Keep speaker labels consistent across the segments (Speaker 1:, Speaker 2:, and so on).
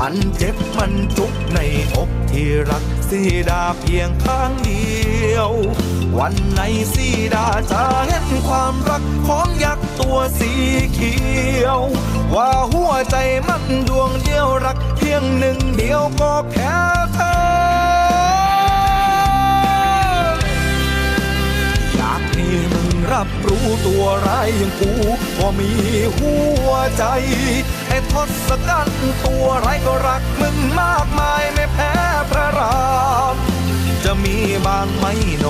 Speaker 1: มันเจ็บมันจุกในอกที่รักสีดาเพียงข้างเดียว วันไหนสีดาจะเห็นความรักของยักษ์ตัวสีเขียว ว่าหัวใจมันดวงเดียวรักเพียงหนึ่งเดียวก็แค่เธออยากให้มึงรับรู้ตัวร้ายอย่างกูว่ามีหัวใจ ทศกัณฐ์ตัวร้ายก็รักมึงมากมายไม่แพ้พระราม จะมีบางไหมโน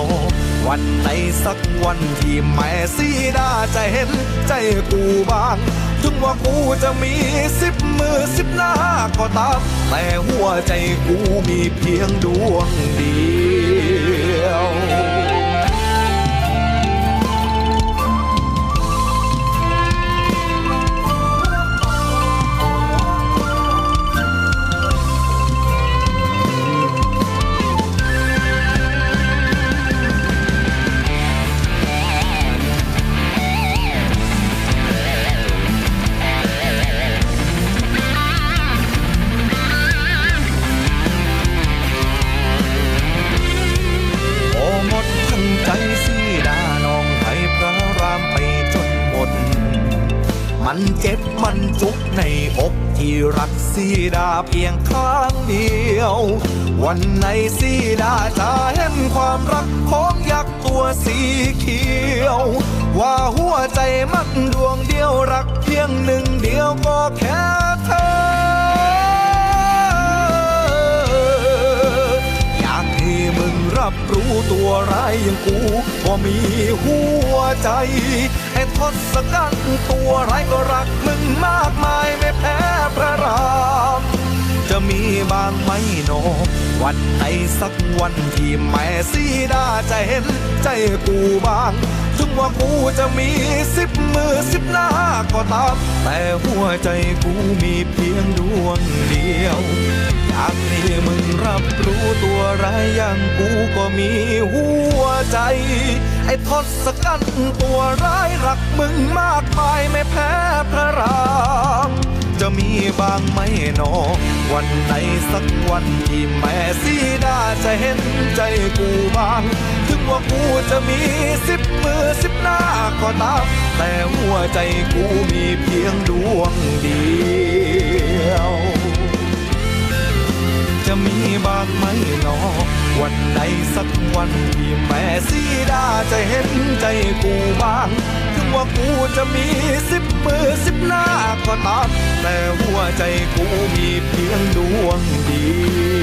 Speaker 1: วันไหนสักวันที่แม่สีดาจะเห็นใจกูบ้าง ถึงว่ากูจะมีสิบมือสิบหน้าก็ตาม แต่หัวใจกูมีเพียงดวงเดียว มันเจ็บมันจุกในอกที่รักสีดาเพียงข้างเดียว วันไหนสีดาจะเห็นความรักของยักษ์ตัวสีเขียว ว่าหัวใจมันดวงเดียว รับรู้ตัวร้ายอย่างกูก็มีหัวใจ ไอ้ทศกัณฐ์ตัวร้ายก็รักมึงมากมายไม่แพ้พระรามจะมีบางไหมโน วันไหนสักวันที่แม่สีดาจะเห็นใจกูบ้าง ถึงว่ากูจะมีสิบมือสิบหน้าก็ตาม แต่หัวใจกูมีเพียงดวงเดียวอยากให้มึงรับรู้ตัวร้ายอย่างกูก็มีหัวใจ ไอ้ทศกัณฐ์ตัวร้ายรักมึงมากมายไม่แพ้พระรามจะมีบางไหมหนอ วันไหนสักวันที่แม่สีดาจะเห็นใจกูบ้าง ว่ากูจะมีสิบมือสิบหน้าก็ตาม แต่หัวใจกูมีเพียงดวงเดียว จะมีบางไหมหนอ วันไหนสักวันที่แม่สีดาจะเห็นใจกูบ้าง ถึงว่ากูจะมีสิบมือสิบหน้าก็ตาม แต่หัวใจกูมีเพียงดวงเดียว